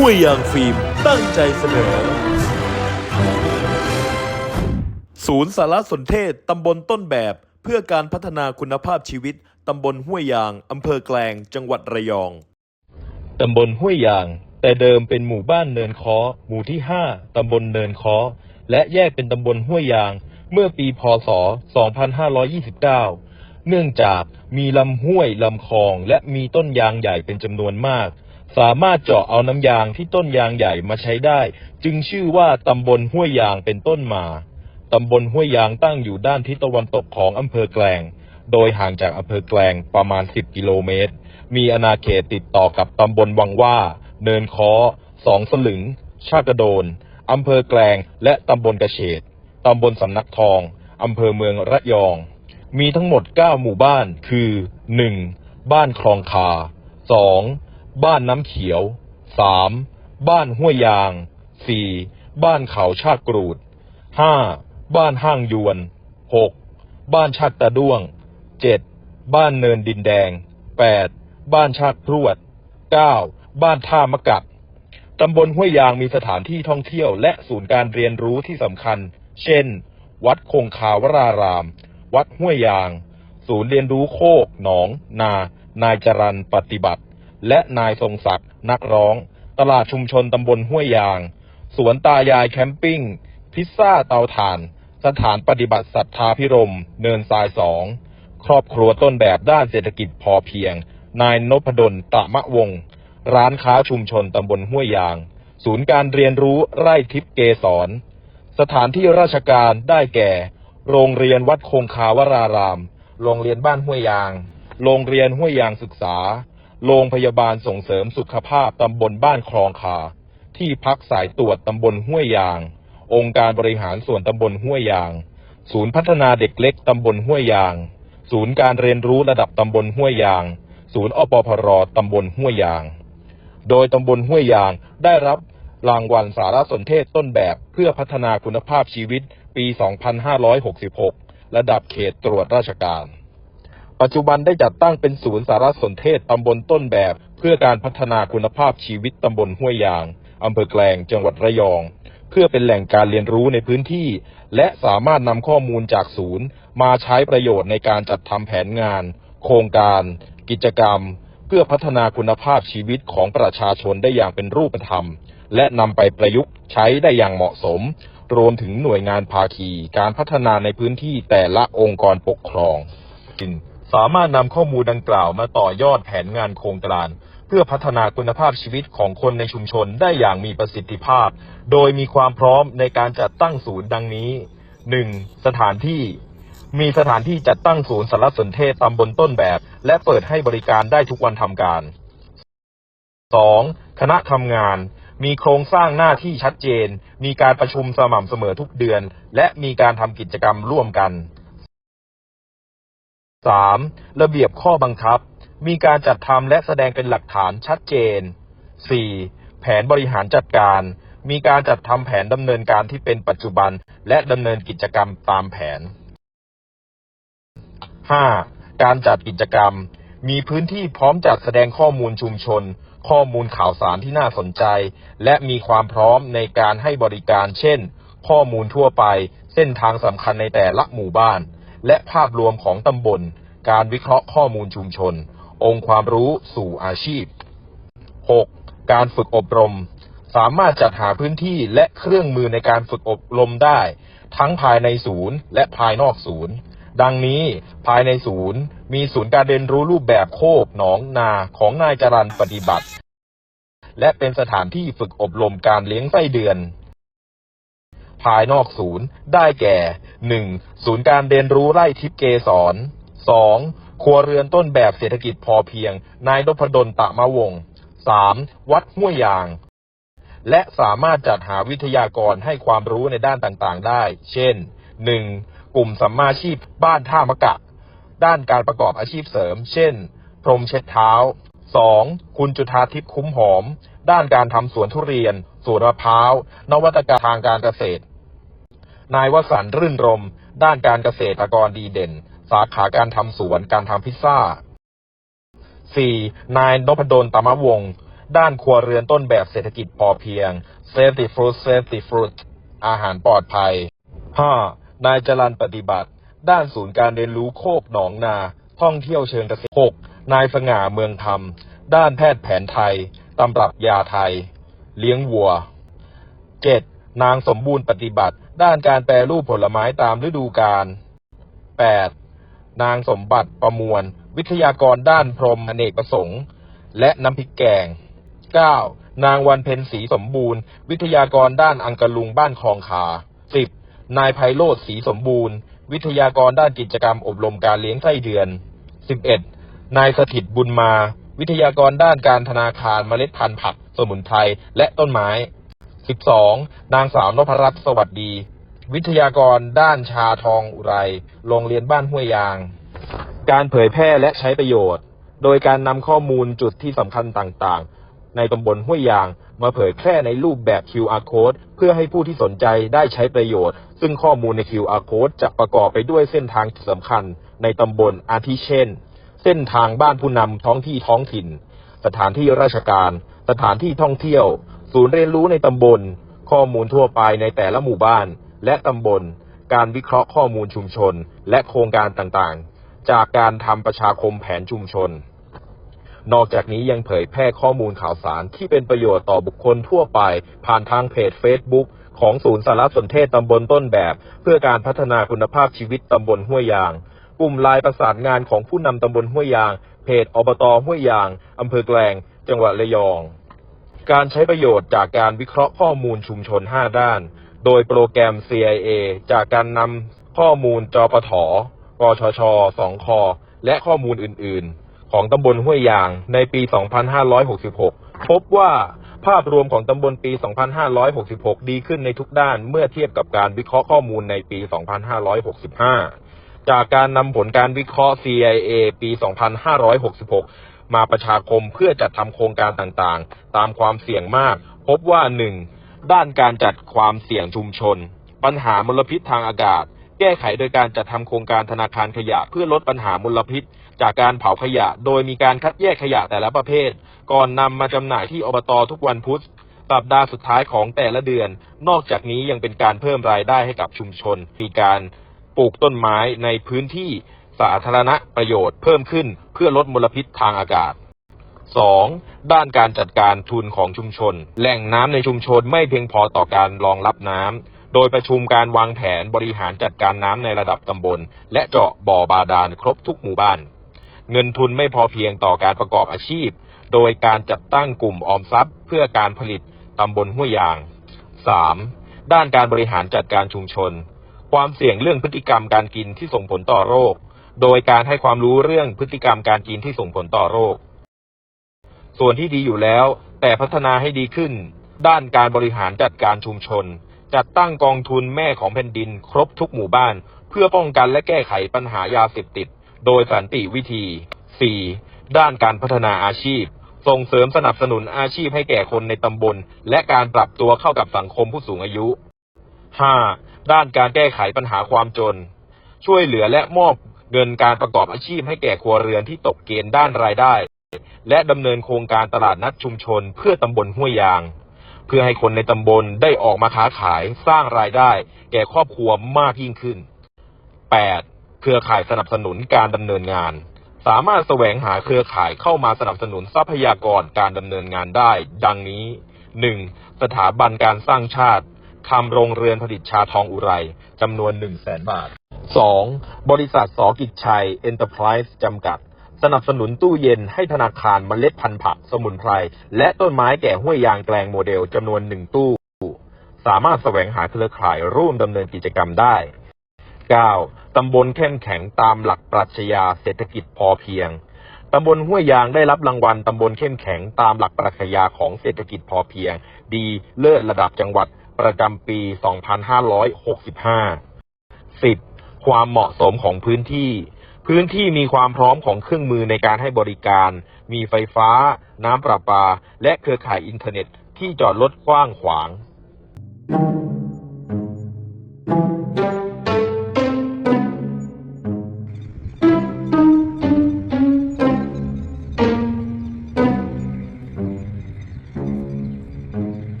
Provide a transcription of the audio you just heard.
ห้วยยางฟิล์มตั้งใจเสนอ ศูนย์สารสนเทศตำบลต้นแบบ เพื่อการพัฒนาคุณภาพชีวิต ตำบลห้วยยาง อำเภอแกลง จังหวัดระยอง ตำบลห้วยยาง แต่เดิมเป็นหมู่บ้านเนินคอหมู่ที่ 5 ตำบลเนินคอและแยกเป็นตำบลห้วยยาง เมื่อปีพศ 2529 เนื่องจากมีลำห้วยลำคลองและมีต้นยางใหญ่เป็นจำนวนมาก สามารถเจาะเอาน้ำยางที่ต้นยางใหญ่มาใช้ได้ จึงชื่อว่าตำบลห้วยยางเป็นต้นมา ตำบลห้วยยางตั้งอยู่ด้านทิศตะวันตกของอำเภอแกลง โดยห่างจากอำเภอแกลงประมาณ 10 กิโลเมตร มีอาณาเขตติดต่อกับตำบลวังว่า เนินคอสองสลึง ชากระโดน อำเภอแกลง และตำบลกระเฉดตำบลสำนักทอง อำเภอเมืองระยอง มีทั้งหมด 9 หมู่บ้าน คือ 1. บ้านคลองคา 2. บ้านน้ำเขียว 3. บ้านห้วยยาง 4. บ้านเขาชากกรูด 5. บ้านห้างยวน 6. บ้านชากตะด้วง 7. บ้านเนินดินแดง 8. บ้านชากพรวด 9. บ้านท่ามะกัดตำบลห้วยยางมีสถานที่ท่องเที่ยวและศูนย์การเรียนรู้ที่สำคัญ เช่น วัดคงคาวราราม วัดห้วยยาง ศูนย์เรียนรู้โคก หนอง นา นายจรันปฏิบัติ และนายทรงศักดิ์นักร้อง ตลาดชุมชนตำบลห้วยยาง สวนตายายแคมปิ้ง พิซซ่าเตาถ่าน สถานปฏิบัติศรัทธาพิรม เนินทรายสอง ครอบครัวต้นแบบด้านเศรษฐกิจพอเพียง นายนพดลตะมะวง ร้านค้าชุมชนตำบลห้วยยาง ศูนย์การเรียนรู้ไร่ทิพย์เกษร สถานที่ราชการได้แก่ โรงเรียนวัดคงคาวราราม โรงเรียนบ้านห้วยยาง โรงเรียนห้วยยางศึกษา โรงพยาบาลส่งเสริมสุขภาพตำบลบ้านคลองคา ที่พักสายตรวจตำบลห้วยยาง องค์การบริหารส่วนตำบลห้วยยาง ศูนย์พัฒนาเด็กเล็กตำบลห้วยยาง ศูนย์การเรียนรู้ระดับตำบลห้วยยาง ศูนย์อปพรตำบลห้วยยาง โดยตำบลห้วยยางได้รับรางวัลสารสนเทศต้นแบบเพื่อพัฒนาคุณภาพชีวิตปี 2566 ระดับเขตตรวจราชการ ปัจจุบันได้จัดตั้งเป็นศูนย์สารสนเทศตำบลต้นแบบ เพื่อการพัฒนาคุณภาพชีวิตตำบลห้วยยางอำเภอแกลงจังหวัดระยอง เพื่อเป็นแหล่งการเรียนรู้ในพื้นที่ และสามารถนำข้อมูลจากศูนย์ มาใช้ประโยชน์ในการจัดทำแผนงาน โครงการ กิจกรรม เพื่อพัฒนาคุณภาพชีวิตของประชาชนได้อย่างเป็นรูปธรรม และนำไปประยุกต์ใช้ได้อย่างเหมาะสม รวมถึงหน่วยงานภาคี การพัฒนาในพื้นที่แต่ละองค์กรปกครอง สามารถนำข้อมูลดังกล่าวมาต่อยอดแผนงานโครงการ เพื่อพัฒนาคุณภาพชีวิตของคนในชุมชนได้อย่างมีประสิทธิภาพ โดยมีความพร้อมในการจัดตั้งศูนย์ดังนี้ 1. สถานที่ มีสถานที่จัดตั้งศูนย์สารสนเทศตำบลต้นแบบ และเปิดให้บริการได้ทุกวันทำการ 2. คณะทำงาน มีโครงสร้างหน้าที่ชัดเจน มีการประชุมสม่ำเสมอทุกเดือน และมีการทำกิจกรรมร่วมกัน 3. ระเบียบข้อบังคับ มีการจัดทำและแสดงเป็นหลักฐานชัดเจน 4. แผนบริหารจัดการ มีการจัดทำแผนดำเนินการที่เป็นปัจจุบัน และดำเนินกิจกรรมตามแผน 5. การจัดกิจกรรม มีพื้นที่พร้อมจัดแสดงข้อมูลชุมชน ข้อมูลข่าวสารที่น่าสนใจ และมีความพร้อมในการให้บริการ เช่น ข้อมูลทั่วไป เส้นทางสำคัญในแต่ละหมู่บ้าน และภาพรวมของตำบล การวิเคราะห์ข้อมูลชุมชน องค์ความรู้สู่อาชีพ 6. การฝึกอบรม สามารถจัดหาพื้นที่และเครื่องมือในการฝึกอบรมได้ ทั้งภายในศูนย์ และภายนอกศูนย์ ดังนี้ภายในศูนย์ มีศูนย์การเรียนรู้รูปแบบโคกหนองนาของนายจรันปฏิบัติ และเป็นสถานที่ฝึกอบรมการเลี้ยงไส้เดือน ภายนอกศูนย์ ได้แก่ 1. ศูนย์การเรียนรู้ไร่ทิพย์เกษร 2. ครัวเรือนต้นแบบเศรษฐกิจพอเพียง นายนพดลตะมะวง 3. วัดห้วยยาง และสามารถจัดหาวิทยากรให้ความรู้ในด้านต่างๆ ได้ เช่น 1. กลุ่มสัมมาชีพบ้านท่ามะกะ ด้านการประกอบอาชีพเสริม เช่น พรมเช็ดเท้า 2. คุณจุธาทิพย์คุ้มหอม ด้านการทำสวนทุเรียน สวนมะพร้าว นวัตกรรมทางการเกษตร นายวสันต์รื่นรม ด้านการเกษตรกรดีเด่น สาขาการทำสวนการทำพิซซ่า 4. นายนพดลตามะวงศ์ด้านครัวเรือนต้นแบบเศรษฐกิจพอเพียง Safety Food Safety Fruit อาหารปลอดภัย 5. นายจรันปฏิบัติ ด้านศูนย์การเรียนรู้โคกหนองนา ท่องเที่ยวเชิงเกษตร 6. นายสง่าเมืองธรรม ด้านแพทย์แผนไทย ตำรับยาไทย เลี้ยงวัว 7. นางสมบูรณ์ปฏิบัติ ด้านการแปรรูปผลไม้ตามฤดูกาล 8. นางสมบัติประมวล วิทยากรด้านพรหมอเนกประสงค์ และน้ำพริกแกง 9. นางวันเพ็ญศรีสมบูรณ์ วิทยากรด้านอังกะลุงบ้านคลองขา 10. นายไพโรธศรีสมบูรณ์ วิทยากรด้านกิจกรรมอบรมการเลี้ยงไส้เดือน 11. นายสถิตบุญมา วิทยากรด้านการธนาคารเมล็ดพันธุ์ผัก สมุนไพรและต้นไม้ 12. นางสาวนพรัตน์สวัสดี วิทยากรด้านชาทองอุไร โรงเรียนบ้านห้วยยาง การเผยแพร่และใช้ประโยชน์ โดยการนำข้อมูลจุดที่สำคัญต่างๆ ในตำบลห้วยยางมาเผยแพร่ในรูปแบบ QR code เพื่อให้ผู้ที่สนใจได้ใช้ประโยชน์ ซึ่งข้อมูลใน QR code จะประกอบไปด้วยเส้นทางสำคัญในตำบลอาทิเช่น เส้นทางบ้านผู้นำท้องที่ท้องถิ่น สถานที่ราชการ สถานที่ท่องเที่ยว ศูนย์เรียนรู้ในตำบล ข้อมูลทั่วไปในแต่ละหมู่บ้าน และตำบล การวิเคราะห์ข้อมูลชุมชน และโครงการต่างๆ จากการทำประชาคมแผนชุมชน นอกจากนี้ยังเผยแพร่ข้อมูลข่าวสารที่เป็นประโยชน์ต่อบุคคลทั่วไป ผ่านทางเพจ Facebook ของศูนย์สารสนเทศตำบลต้นแบบ เพื่อการพัฒนาคุณภาพชีวิตตำบลห้วยยาง กลุ่มไลน์ประสานงานของผู้นำตำบลห้วยยาง เพจอบตห้วยยางอำเภอแกลง จังหวัดระยอง การใช้ประโยชน์จากการวิเคราะห์ข้อมูลชุมชน 5 ด้าน โดยโปรแกรม CIA จากการนำข้อมูลจปทกชชสองคและข้อมูลอื่น ๆ ของตำบลห้วยยางในปี 2566 พบว่าภาพรวมของตำบลปี 2566 ดีขึ้นในทุกด้านเมื่อเทียบกับการวิเคราะห์ข้อมูลในปี 2565 จากการนำผลการวิเคราะห์ CIA ปี 2566 มาประชาคมเพื่อจัดทำโครงการต่างๆ ตามความเสี่ยงมาก พบว่า 1. ด้านการจัดความเสี่ยงชุมชน ปัญหามลพิษทางอากาศ แก้ไขโดยการจัดทำโครงการธนาคารขยะเพื่อลดปัญหามลพิษ จากการเผาขยะ โดยมีการคัดแยกขยะแต่ละประเภท ก่อนนำมาจำหน่ายที่อบตทุกวันพุธสัปดาห์สุดท้ายของแต่ละเดือน นอกจากนี้ยังเป็นการเพิ่มรายได้ให้กับชุมชน มีการปลูกต้นไม้ในพื้นที่ สาธารณประโยชน์เพิ่มขึ้นเพื่อลดมลพิษทางอากาศ 2. ด้านการจัดการทุนของชุมชน แหล่งน้ำในชุมชนไม่เพียงพอต่อการรองรับน้ำ โดยประชุมการวางแผนบริหารจัดการน้ำในระดับตำบล และเจาะบ่อบาดาลครบทุกหมู่บ้าน เงินทุนไม่พอเพียงต่อการประกอบอาชีพ โดยการจัดตั้งกลุ่มออมทรัพย์ เพื่อการผลิตตำบลห้วยยาง 3. ด้านการบริหารจัดการชุมชน ความเสี่ยงเรื่องพฤติกรรมการกินที่ส่งผลต่อโรค โดยการให้ความรู้เรื่องพฤติกรรมการกินที่ส่งผลต่อโรค ส่วนที่ดีอยู่แล้ว แต่พัฒนาให้ดีขึ้น ด้านการบริหารจัดการชุมชน จัดตั้งกองทุนแม่ของแผ่นดิน ครบทุกหมู่บ้าน เพื่อป้องกันและแก้ไขปัญหายาเสพติด โดยสันติวิธี 4. ด้านการพัฒนาอาชีพ ส่งเสริมสนับสนุนอาชีพให้แก่คนในตำบล และการปรับตัวเข้ากับสังคมผู้สูงอายุ 5. ด้านการแก้ไขปัญหาความจน ช่วยเหลือและมอบ เงินการประกอบอาชีพให้แก่ครัวเรือนที่ตกเกณฑ์ด้านรายได้ และดำเนินโครงการตลาดนัดชุมชน เพื่อตำบลห้วยยาง เพื่อให้คนในตำบลได้ออกมาค้าขายสร้างรายได้ แก่ครอบครัวมากยิ่งขึ้น 8. เครือข่ายสนับสนุนการดำเนินงาน สามารถแสวงหาเครือข่ายเข้ามาสนับสนุนทรัพยากรการดำเนินงานได้ ดังนี้ 1. สถาบันการสร้างชาติทำโรงเรือนผลิตชาทองอุไรจำนวน1 0 0 0 0แสนบาท 2. บริษัทสอกิจชัยเอ็นเตอร์ไพรส์จำกัด สนับสนุนตู้เย็นให้ธนาคารเมล็ดพันธุ์ผักสมุนไพร และต้นไม้แก่ห้วยยางแกลงโมเดลจำนวนหนึ่งตู้ สามารถแสวงหาเครือข่ายร่วมดำเนินกิจกรรมได้ 9. ตำบลเข้มแข็งตามหลักปรัชญาเศรษฐกิจพอเพียงตำบลห้วยยางได้รับรางวัลตำบลเข้มแข็งตามหลักปรัชญาของเศรษฐกิจพอเพียง ดีเลิศระดับจังหวัดประจำปี 2565 10. ความเหมาะสมของพื้นที่ พื้นที่มีความพร้อมของเครื่องมือในการให้บริการ มีไฟฟ้า น้ำประปา และเครือข่ายอินเทอร์เน็ตที่จอดรถกว้างขวาง Thank